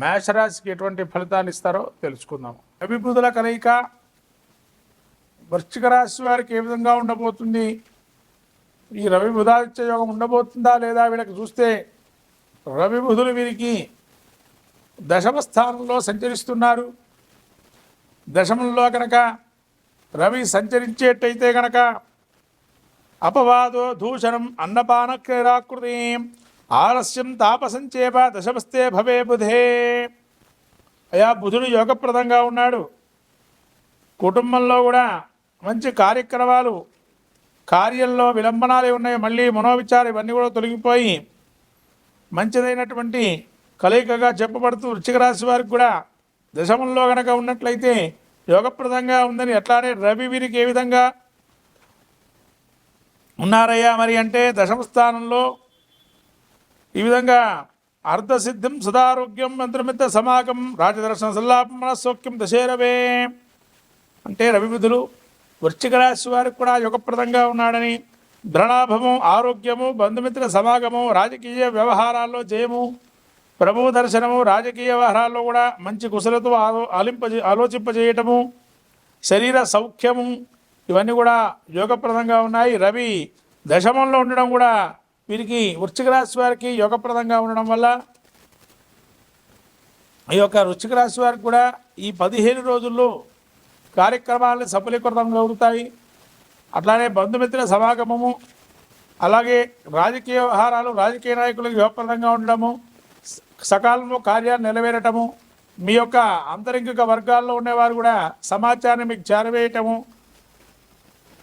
మేషరాశికి ఎటువంటి ఫలితాన్ని ఇస్తారో తెలుసుకుందాము రవి కలయిక వృశ్చిక రాశి వారికి ఏ విధంగా ఉండబోతుంది? ఈ రవి బుధాదిత్య యోగం ఉండబోతుందా లేదా వీళ్ళకి చూస్తే రవి బుధులు వీరికి దశమ స్థానంలో సంచరిస్తున్నారు. దశమంలో కనుక రవి సంచరించేటైతే కనుక అపవాదో దూషణం అన్నపాన క్రీడాకృతి ఆలస్యం తాపసంచేప దశమస్తే భవే బుధే. అయా బుధుడు యోగప్రదంగా ఉన్నాడు. కుటుంబంలో కూడా మంచి కార్యక్రమాలు కార్యంలో విలంబనాలు ఉన్నాయి. మళ్ళీ మనోవిచారం ఇవన్నీ కూడా తొలగిపోయి మంచిదైనటువంటి కలయికగా చెప్పబడుతూ వృశ్చిక రాశి వారికి కూడా దశమంలో గనక ఉన్నట్లయితే యోగప్రదంగా ఉందని ఎట్లానే రవి వీరికి ఏ విధంగా ఉన్నారయ్యా మరి అంటే దశమ స్థానంలో ఈ విధంగా అర్ధసిద్ధిం సదారోగ్యం మంత్రమిత్త సమాగం రాజదర్శన సల్లాపం మనస్సౌక్యం దశేరవే. అంటే రవిబుధులు వృశ్చిక రాశి వారికి కూడా యుగప్రదంగా ఉన్నాడని ధనాభము ఆరోగ్యము బంధుమిత్ర సమాగము రాజకీయ వ్యవహారాల్లో జయము ప్రభు దర్శనము రాజకీయ వ్యవహారాల్లో కూడా మంచి కుశలతో ఆలో ఆలింప ఆలోచింపజేయటము శరీర సౌఖ్యము ఇవన్నీ కూడా యోగప్రదంగా ఉన్నాయి. రవి దశమంలో ఉండడం కూడా వీరికి వృశ్చిక రాశి వారికి యోగప్రదంగా ఉండడం వల్ల ఈ యొక్క వృశ్చిక రాశి వారికి కూడా ఈ పదిహేను రోజుల్లో కార్యక్రమాలను సఫలీకృతం అవుతాయి అట్లానే బంధుమిత్రుల సమాగమము అలాగే రాజకీయ వ్యవహారాలు రాజకీయ నాయకులకు యోగప్రదంగా ఉండడము సకాలంలో కార్యాలు నెరవేరటము మీ యొక్క అంతరింగిక వర్గాల్లో ఉండేవారు కూడా సమాచారాన్ని మీకు చేరవేయటము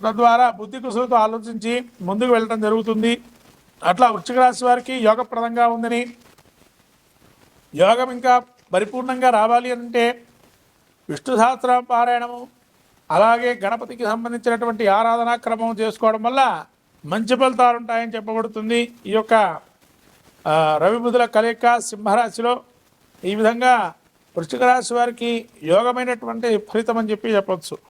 తద్వారా బుద్ధి కుసులతో ఆలోచించి ముందుకు వెళ్ళటం జరుగుతుంది. అట్లా వృశ్చిక రాశి వారికి యోగప్రదంగా ఉందని. యోగం ఇంకా పరిపూర్ణంగా రావాలి అంటే విష్ణు సహస్ర పారాయణము అలాగే గణపతికి సంబంధించినటువంటి ఆరాధనా క్రమం చేసుకోవడం వల్ల మంచి ఫలితాలు ఉంటాయని చెప్పబడుతుంది. ఈ యొక్క రవిబుధుల రవి కలయిక సింహరాశిలో ఈ విధంగా వృశ్చిక రాశి వారికి యోగమైనటువంటి ఫలితం అని చెప్పి చెప్పవచ్చు